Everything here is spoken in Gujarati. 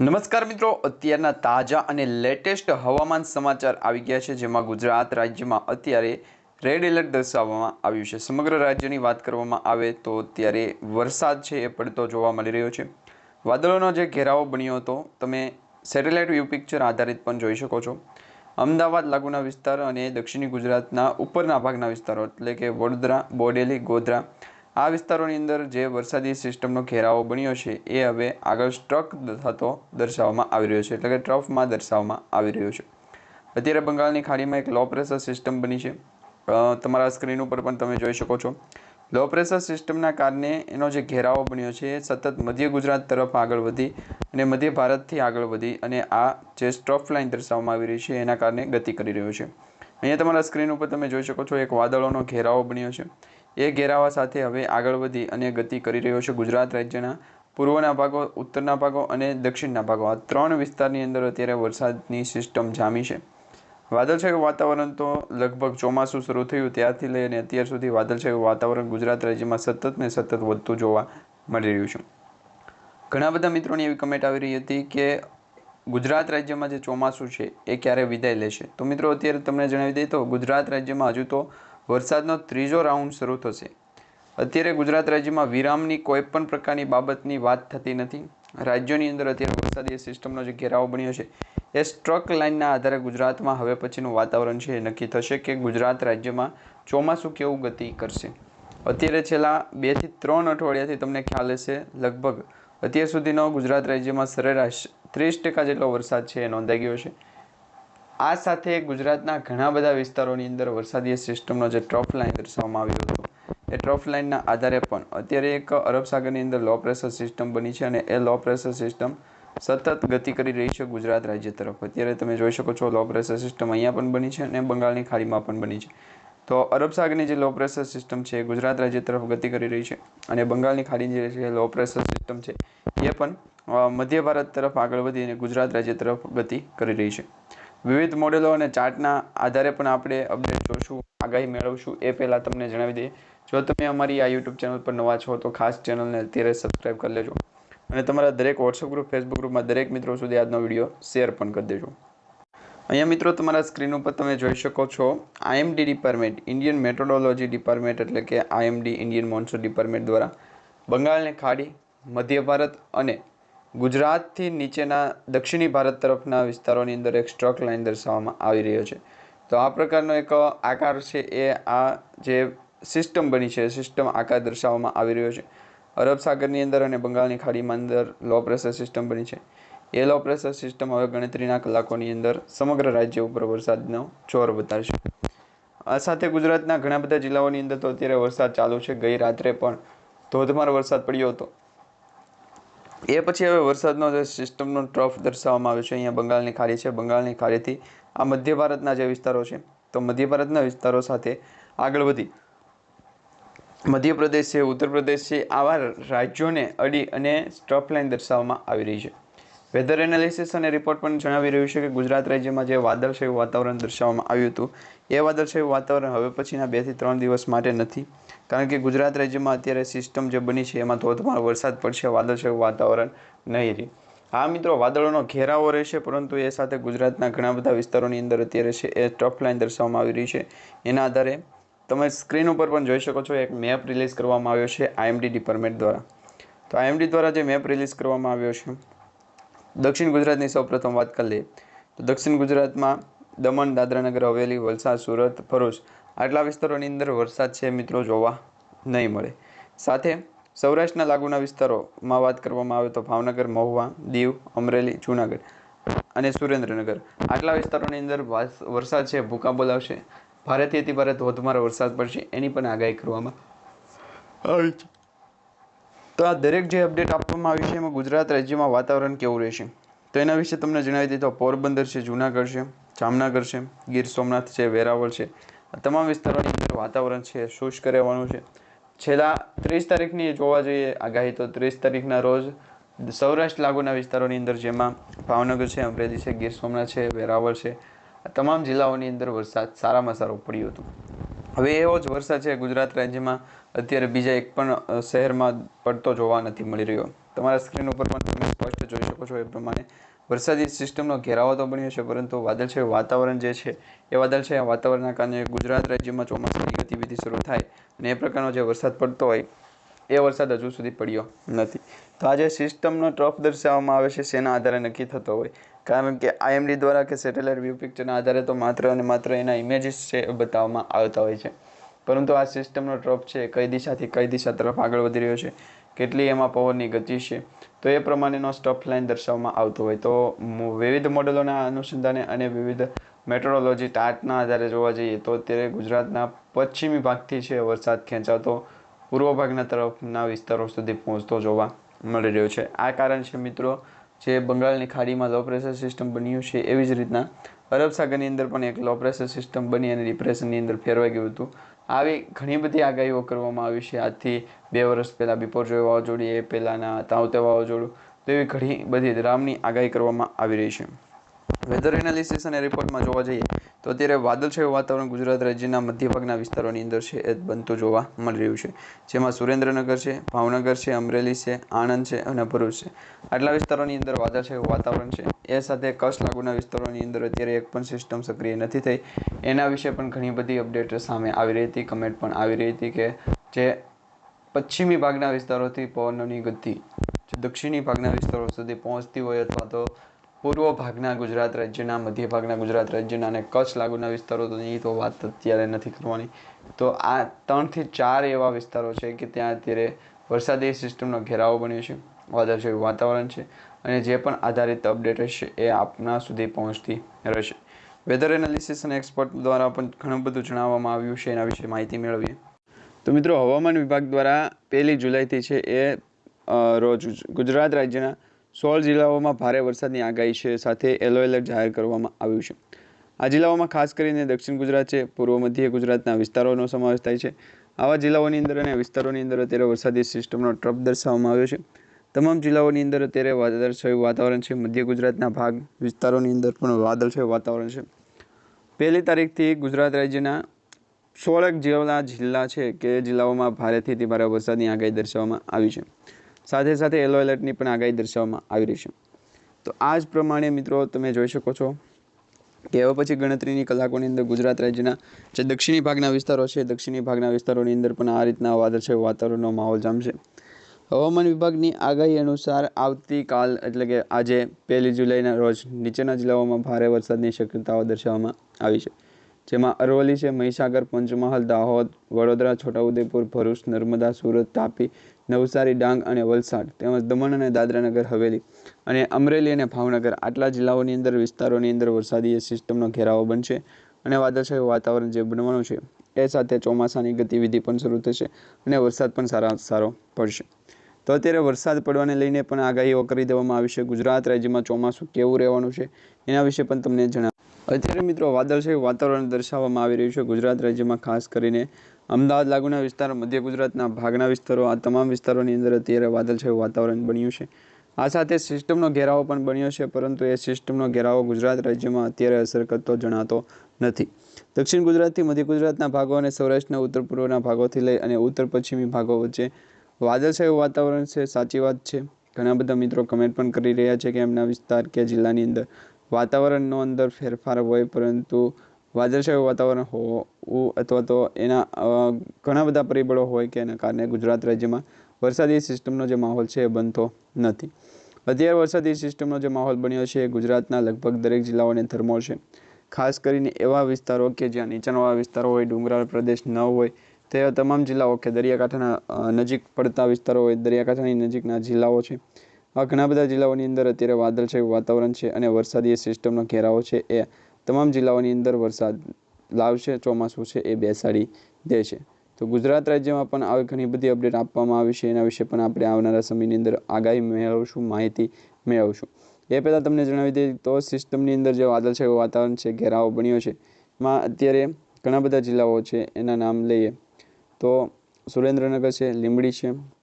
નમસ્કાર મિત્રો, અત્યારના તાજા અને લેટેસ્ટ હવામાન સમાચાર આવી ગયા છે, જેમાં ગુજરાત રાજ્યમાં અત્યારે રેડ એલર્ટ દર્શાવવામાં આવ્યું છે. સમગ્ર રાજ્યની વાત કરવામાં આવે તો અત્યારે વરસાદ છે એ પડતો જોવા મળી રહ્યો છે. વાદળોનો જે ઘેરાવો બન્યો હતો, તમે સેટેલાઇટ વ્યૂ પિક્ચર આધારિત પણ જોઈ શકો છો. અમદાવાદ લાગુના વિસ્તાર અને દક્ષિણી ગુજરાતના ઉપરના ભાગના વિસ્તારો, એટલે કે વડોદરા, બોડેલી, ગોધરા આ વિસ્તારોની અંદર જે વરસાદી સિસ્ટમનો ઘેરાવો બન્યો છે, એ હવે આગળ સ્ટ્રક થતો દર્શાવવામાં આવી રહ્યો છે, એટલે કે ટ્રફમાં દર્શાવવામાં આવી રહ્યો છે. અત્યારે બંગાળની ખાડીમાં એક લો પ્રેશર સિસ્ટમ બની છે. તમારા સ્ક્રીન ઉપર પણ તમે જોઈ શકો છો. લો પ્રેશર સિસ્ટમના કારણે એનો જે ઘેરાવો બન્યો છે, એ સતત મધ્ય ગુજરાત તરફ આગળ વધી અને મધ્ય ભારતથી આગળ વધી અને આ જે સ્ટ્રફ લાઇન દર્શાવવામાં આવી રહી છે, એના કારણે ગતિ કરી રહ્યો છે. અહીંયા તમારા સ્ક્રીન ઉપર તમે જોઈ શકો છો, એક વાદળોનો ઘેરાવો બન્યો છે. એ ઘેરાવા સાથે હવે આગળ વધી અને ગતિ કરી રહ્યો છે ગુજરાત રાજ્યના પૂર્વના ભાગો, ઉત્તરના ભાગો અને દક્ષિણના ભાગો. આ ત્રણ વિસ્તારની અંદર અત્યારે વરસાદની સિસ્ટમ જામી છે. વાદળછાયું વાતાવરણ તો લગભગ ચોમાસું શરૂ થયું ત્યારથી લઈને અત્યાર સુધી વાદળછાયું વાતાવરણ ગુજરાત રાજ્યમાં સતત ને સતત વધતું જોવા મળી રહ્યું છે. ઘણા બધા મિત્રોની એવી કમેન્ટ આવી રહી હતી કે ગુજરાત રાજ્યમાં જે ચોમાસું છે એ ક્યારે વિદાય લેશે? તો મિત્રો, અત્યારે તમને જણાવી દઈએ તો ગુજરાત રાજ્યમાં હજુ તો વરસાદનો ત્રીજો રાઉન્ડ શરૂ થશે. અત્યારે ગુજરાત રાજ્યમાં વિરામની કોઈ પણ પ્રકારની બાબતની વાત થતી નથી. રાજ્યોની અંદર અત્યારે વરસાદી સિસ્ટમનો જે ઘેરાવો બન્યો છે, એ સ્ટ્રક લાઇનના આધારે ગુજરાતમાં હવે પછીનું વાતાવરણ છે એ નક્કી થશે કે ગુજરાત રાજ્યમાં ચોમાસું કેવું ગતિ કરશે. અત્યારે છેલ્લા બેથી ત્રણ અઠવાડિયાથી તમને ખ્યાલ હશે, લગભગ અત્યાર સુધીનો ગુજરાત રાજ્યમાં સરેરાશ ત્રીસ ટકા જેટલો વરસાદ છે એ નોંધાઈ ગયો છે. આ સાથે ગુજરાતના ઘણા બધા વિસ્તારોની અંદર વરસાદી સિસ્ટમનો જે ટ્રફ લાઇન દર્શાવવામાં આવ્યો હતો, એ ટ્રફ લાઇનના આધારે પણ અત્યારે એક અરબ સાગરની અંદર લો પ્રેશર સિસ્ટમ બની છે અને એ લો પ્રેશર સિસ્ટમ સતત ગતિ કરી રહી છે ગુજરાત રાજ્ય તરફ. અત્યારે તમે જોઈ શકો છો લો પ્રેશર સિસ્ટમ અહીંયા પણ બની છે અને બંગાળની ખાડીમાં પણ બની છે. તો અરબ સાગરની જે લો પ્રેશર સિસ્ટમ છે ગુજરાત રાજ્ય તરફ ગતિ કરી રહી છે અને બંગાળની ખાડી જે છે લો પ્રેશર સિસ્ટમ છે, એ પણ મધ્ય ભારત તરફ આગળ વધીને ગુજરાત રાજ્ય તરફ ગતિ કરી રહી છે. વિવિધ મોડેલો અને ચાર્ટના આધારે પણ આપણે અપડેટ જોશું, આગાહી મેળવશું, એ પહેલાં તમને જણાવી દઈએ. જો તમે અમારી આ યુટ્યુબ ચેનલ પર નવા છો, તો ખાસ ચેનલને અત્યારે સબસ્ક્રાઈબ કરી લેજો. અને તમારા દરેક વોટ્સઅપ ગ્રુપ ફેસબુક ગ્રુપમાં દરેક મિત્રો સુધી આજનો વીડિયો શેર પણ કરી દેજો. અહીંયા મિત્રો, તમારા સ્ક્રીન ઉપર તમે જોઈ શકો છો IMD department Indian meteorology department એટલે કે આઈએમડી ઇન્ડિયન મોન્સૂન ડિપાર્ટમેન્ટ દ્વારા બંગાળની ખાડી, મધ્ય ભારત અને ગુજરાતથી નીચેના દક્ષિણી ભારત તરફના વિસ્તારોની અંદર એક સ્ટ્રક લાઇન દર્શાવવામાં આવી રહ્યો છે. તો આ પ્રકારનો એક આકાર છે એ આ જે સિસ્ટમ બની છે, સિસ્ટમ આકાર દર્શાવવામાં આવી રહ્યો છે. અરબ સાગરની અંદર અને બંગાળની ખાડીમાં અંદર લો પ્રેશર સિસ્ટમ બની છે. એ લો પ્રેશર સિસ્ટમ હવે ગણતરીના કલાકોની અંદર સમગ્ર રાજ્ય ઉપર વરસાદનો જોર વધારશે. આ સાથે ગુજરાતના ઘણા બધા જિલ્લાઓની અંદર તો અત્યારે વરસાદ ચાલુ છે. ગઈ રાત્રે પણ ધોધમાર વરસાદ પડ્યો હતો. એ પછી હવે વરસાદનો જે સિસ્ટમનો ટ્રફ દર્શાવવામાં આવ્યો છે, અહીંયા બંગાળની ખાડી છે. બંગાળની ખાડીથી આ મધ્ય ભારતના જે વિસ્તારો છે, તો મધ્ય ભારતના વિસ્તારો સાથે આગળ વધી. મધ્યપ્રદેશ છે, ઉત્તર પ્રદેશ છે, આવા રાજ્યોને અડી અને સ્ટ્રફ લાઇન દર્શાવવામાં આવી રહી છે. વેધર એનાલિસિસ અને રિપોર્ટ પણ જણાવી રહ્યું છે કે ગુજરાત રાજ્યમાં જે વાદળછાયું વાતાવરણ દર્શાવવામાં આવ્યું હતું, એ વાદળછાયું વાતાવરણ હવે પછીના બેથી ત્રણ દિવસ માટે નથી. કારણ કે ગુજરાત રાજ્યમાં અત્યારે સિસ્ટમ જે બની છે, એમાં ધોધમાર વરસાદ પડશે, વાદળછાયું વાતાવરણ નહીં રહે. હા મિત્રો, વાદળોનો ઘેરાવો રહેશે, પરંતુ એ સાથે ગુજરાતના ઘણા બધા વિસ્તારોની અંદર અત્યારે છે, એ ટ્રફ લાઇન દર્શાવવામાં આવી રહી છે. એના આધારે તમે સ્ક્રીન ઉપર પણ જોઈ શકો છો, એક મેપ રિલીઝ કરવામાં આવ્યો છે આઈએમડી ડિપાર્ટમેન્ટ દ્વારા. તો આઈએમડી દ્વારા જે મેપ રિલીઝ કરવામાં આવ્યો છે દક્ષિણ ગુજરાતની સૌપ્રથમ વાત કરી લઈએ. તો દક્ષિણ ગુજરાતમાં દમણ, દાદરાનગર, હવેલી, વલસાડ, સુરત, ભરૂચ આટલા વિસ્તારોની અંદર વરસાદ છે મિત્રો જોવા નહીં મળે. સાથે સૌરાષ્ટ્રના લાગુના વિસ્તારોમાં વાત કરવામાં આવે તો ભાવનગર, મહુવા, દીવ, અમરેલી, જૂનાગઢ અને સુરેન્દ્રનગર આટલા વિસ્તારોની અંદર વરસાદ છે ભૂકા આવશે. ભારેથી અતિ ભારે ધોધમાર વરસાદ પડશે એની પણ આગાહી કરવામાં. આવી છે તો આ દરેક જે અપડેટ આપવામાં આવી છે એમાં ગુજરાત રાજ્યમાં વાતાવરણ કેવું રહેશે? તો એના વિશે તમને જણાવી દીધો પોરબંદર છે, જૂનાગઢ છે, જામનગર છે, ગીર સોમનાથ છે, વેરાવળ છે. તમામ વિસ્તારોની અંદર વાતાવરણ છે, શુષ્ક રહેવાનું છે. છેલ્લા ત્રીસ તારીખની જોવા જઈએ આગાહી, તો ત્રીસ તારીખના રોજ સૌરાષ્ટ્ર લાગુના વિસ્તારોની અંદર જેમાં ભાવનગર છે, અમરેલી છે, ગીર સોમનાથ છે, વેરાવળ છે, આ તમામ જિલ્લાઓની અંદર વરસાદ સારામાં સારો પડ્યો હતો. હવે એવો જ વરસાદ છે ગુજરાત રાજ્યમાં. અત્યારે બીજા એક પણ શહેરમાં પડતો જોવા નથી મળી રહ્યો. તમારા સ્ક્રીન ઉપર પણ તમે સ્પષ્ટ જોઈ શકો છો એ પ્રમાણે. વરસાદી સિસ્ટમનો ઘેરાવો તો બન્યો છે, પરંતુ વાદળછાયું વાતાવરણ જે છે, એ વાદળછાયા વાતાવરણના કારણે ગુજરાત રાજ્યમાં ચોમાસાની ગતિવિધિ શરૂ થાય અને એ પ્રકારનો જે વરસાદ પડતો હોય, એ વરસાદ હજુ સુધી પડ્યો નથી. તો આ જે સિસ્ટમનો ટ્રફ દર્શાવવામાં આવે છે, શેના આધારે નક્કી થતો હોય? કારણ કે આઈએમડી દ્વારા કે સેટેલાઇટ વ્યૂ પિક્ચરના આધારે તો માત્ર અને માત્ર એના ઇમેજીસ છે બતાવવામાં આવતા હોય છે. પરંતુ આ સિસ્ટમનો ટ્રફ છે કઈ દિશાથી કઈ દિશા તરફ આગળ વધી રહ્યો છે, કેટલી એમાં પવનની ગતિ છે, તો એ પ્રમાણેનો સ્ટફ લાઇન દર્શાવવામાં આવતો હોય. તો વિવિધ મોડેલોના અનુસંધાને અને વિવિધ મેટ્રોલોજી ટાટના આધારે જોવા જઈએ તો અત્યારે ગુજરાતના પશ્ચિમી ભાગથી છે વરસાદ ખેંચાતો, પૂર્વ ભાગના તરફના વિસ્તારો સુધી પહોંચતો જોવા મળી રહ્યો છે. આ કારણ છે મિત્રો જે બંગાળની ખાડીમાં લો પ્રેશર સિસ્ટમ બન્યું છે એવી જ રીતના અરબ સાગરની અંદર પણ એક લો પ્રેશર સિસ્ટમ બની અને ડિપ્રેશનની અંદર ફેરવાઈ ગયું હતું. આવી ઘણી બધી આગાહીઓ કરવામાં આવી છે. આજથી બે વર્ષ પહેલાં બિપોરજોય વાવાઝોડું એ પહેલાંના તાવતે વાવાઝોડું તો એવી ઘણી બધી રામની આગાહી કરવામાં આવી રહી છે. વેધર એનાલિસિસ અને રિપોર્ટમાં જોવા જઈએ, તો અત્યારે વાદળછાયું વાતાવરણ ગુજરાત રાજ્યના મધ્ય ભાગના વિસ્તારોની અંદર છે, એ બનતું જોવા મળી રહ્યું છે. જેમાં સુરેન્દ્રનગર છે, ભાવનગર છે, અમરેલી છે, આણંદ છે અને ભરૂચ છે. આટલા વિસ્તારોની અંદર વાદળછાયું વાતાવરણ છે. એ સાથે કચ્છ લાગુના વિસ્તારોની અંદર અત્યારે એક પણ સિસ્ટમ સક્રિય નથી થઈ. એના વિશે પણ ઘણી બધી અપડેટ સામે આવી રહી હતી કમેન્ટ પણ આવી રહી હતી કે જે પશ્ચિમી ભાગના વિસ્તારોથી પવનોની ગતિ, જે દક્ષિણી ભાગના વિસ્તારો સુધી પહોંચતી હોય અથવા તો પૂર્વ ભાગના ગુજરાત રાજ્યના, મધ્ય ભાગના ગુજરાત રાજ્યના અને કચ્છ લાગુના વિસ્તારોની તો વાત અત્યારે નથી કરવાની. તો આ ત્રણથી ચાર એવા વિસ્તારો છે કે ત્યાં અત્યારે વરસાદી સિસ્ટમનો ઘેરાવો બન્યો છે, વાદળછાયું વાતાવરણ છે અને જે પણ આધારિત અપડેટ હશે એ આપના સુધી પહોંચતી રહેશે. વેધર એનાલિસિસ અને એક્સપર્ટ દ્વારા પણ ઘણું બધું જણાવવામાં આવ્યું છે, એના વિશે માહિતી મેળવીએ. તો મિત્રો, હવામાન વિભાગ દ્વારા પહેલી જુલાઈથી છે એ રોજ ગુજરાત રાજ્યના સોળ જિલ્લાઓમાં ભારે વરસાદની આગાહી છે, સાથે યલો એલર્ટ જાહેર કરવામાં આવ્યું છે. આ જિલ્લાઓમાં ખાસ કરીને દક્ષિણ ગુજરાત છે, પૂર્વ મધ્ય ગુજરાતના વિસ્તારોનો સમાવેશ થાય છે. આવા જિલ્લાઓની અંદર અને વિસ્તારોની અંદર અત્યારે વરસાદી સિસ્ટમનો ટ્રપ દર્શાવવામાં આવ્યો છે. તમામ જિલ્લાઓની અંદર અત્યારે વાદળછાયું વાતાવરણ છે, મધ્ય ગુજરાતના ભાગ વિસ્તારોની અંદર પણ વાદળછાયું વાતાવરણ છે. પહેલી તારીખથી ગુજરાત રાજ્યના સોળક જેવા જિલ્લા છે કે જિલ્લાઓમાં ભારેથી ભારે વરસાદની આગાહી દર્શાવવામાં આવી છે. સાથે સાથે યલો એલર્ટની પણ આગાહી દર્શાવવામાં આવી રહી છે. તો આ જ પ્રમાણે મિત્રો તમે જોઈ શકો છો કે હવે પછી ગણતરીની કલાકોની અંદર ગુજરાત રાજ્યના જે દક્ષિણી ભાગના વિસ્તારો છે, દક્ષિણી ભાગના વિસ્તારોની અંદર પણ આ રીતના વાદળછાયું વાતાવરણનો માહોલ જામશે. હવામાન વિભાગની આગાહી અનુસાર આવતીકાલ એટલે કે આજે પહેલી જુલાઈના રોજ નીચેના જિલ્લાઓમાં ભારે વરસાદની શક્યતાઓ દર્શાવવામાં આવી છે. જેમાં અરવલ્લી છે, મહીસાગર, પંચમહાલ, દાહોદ, વડોદરા, છોટાઉદેપુર, ભરૂચ, નર્મદા, સુરત, તાપી, નવસારી, ડાંગ અને વલસાડ તેમજ દમણ અને દાદરાનગર, હવેલી અને અમરેલી અને ભાવનગર. આટલા જિલ્લાઓની અંદર, વિસ્તારોની અંદર વરસાદી સિસ્ટમનો ઘેરાવો બનશે અને વાદળછાયું વાતાવરણ જે બનવાનું છે એ સાથે ચોમાસાની ગતિવિધિ પણ શરૂ થશે અને વરસાદ પણ સારા સારો પડશે. તો અત્યારે વરસાદ પડવાને લઈને પણ આગાહીઓ કરી દેવામાં આવી છે. ગુજરાત રાજ્યમાં ચોમાસું કેવું રહેવાનું છે એના વિશે પણ તમને જણાવ અત્યારે મિત્રો વાદળછાયું વાતાવરણ દર્શાવવામાં આવી રહ્યું છે. ગુજરાત રાજ્યમાં ખાસ કરીને અમદાવાદ, લાગુના વિસ્તારો, મધ્ય ગુજરાતના ભાગના વિસ્તારો, આ તમામ વિસ્તારોની અંદર અત્યારે વાદળછાયું વાતાવરણ બન્યું છે. આ સાથે સિસ્ટમનો ઘેરાવો પણ બન્યો છે, પરંતુ એ સિસ્ટમનો ઘેરાવો ગુજરાત રાજ્યમાં અત્યારે અસર કરતો જણાતો નથી. દક્ષિણ ગુજરાતથી મધ્ય ગુજરાતના ભાગો અને સૌરાષ્ટ્રના ઉત્તર પૂર્વના ભાગોથી લઈ અને ઉત્તર પશ્ચિમી ભાગો વચ્ચે વાદળછાયું વાતાવરણ છે, સાચી વાત છે. ઘણા બધા મિત્રો કમેન્ટ પણ કરી રહ્યા છે કે એમના વિસ્તાર કે જિલ્લાની અંદર વાતાવરણનો અંદર ફેરફાર હોય, પરંતુ વાદળછાયું વાતાવરણ હોવું અથવા તો એના ઘણા બધા પરિબળો હોય કે એના કારણે ગુજરાત રાજ્યમાં વરસાદી સિસ્ટમનો જે માહોલ છે એ બનતો નથી. અત્યારે વરસાદી સિસ્ટમનો જે માહોલ બન્યો છે એ ગુજરાતના લગભગ દરેક જિલ્લાઓને ધર્મો છે. ખાસ કરીને એવા વિસ્તારો કે જ્યાં નીચાણવાળા વિસ્તારો હોય, ડુંગરાળ પ્રદેશ ન હોય તેવા તમામ જિલ્લાઓ કે દરિયાકાંઠાના નજીક પડતા વિસ્તારો હોય, દરિયાકાંઠાની નજીકના જિલ્લાઓ છે. આ ઘણા બધા જિલ્લાઓની અંદર અત્યારે વાદળછાયું વાતાવરણ છે અને વરસાદી સિસ્ટમનો ઘેરાવો છે. એ તમામ જિલ્લાઓની અંદર વરસાદ લાવશે, ચોમાસું છે, એ બેસાડી દે છે. તો ગુજરાત રાજ્યમાં પણ આવી ઘણી બધી અપડેટ આપવામાં આવી છે. એના વિશે પણ આપણે આવનારા સમયની અંદર આગાહી મેળવશું, માહિતી મેળવશું. એ પહેલાં તમને જણાવી દઈએ તો સિસ્ટમની અંદર જે વાદળછાયું વાતાવરણ છે, ઘેરાવો બન્યો છે. એમાં અત્યારે ઘણા બધા જિલ્લાઓ છે, એના નામ લઈએ. તો સુરેન્દ્રનગર છે, લીંબડી છે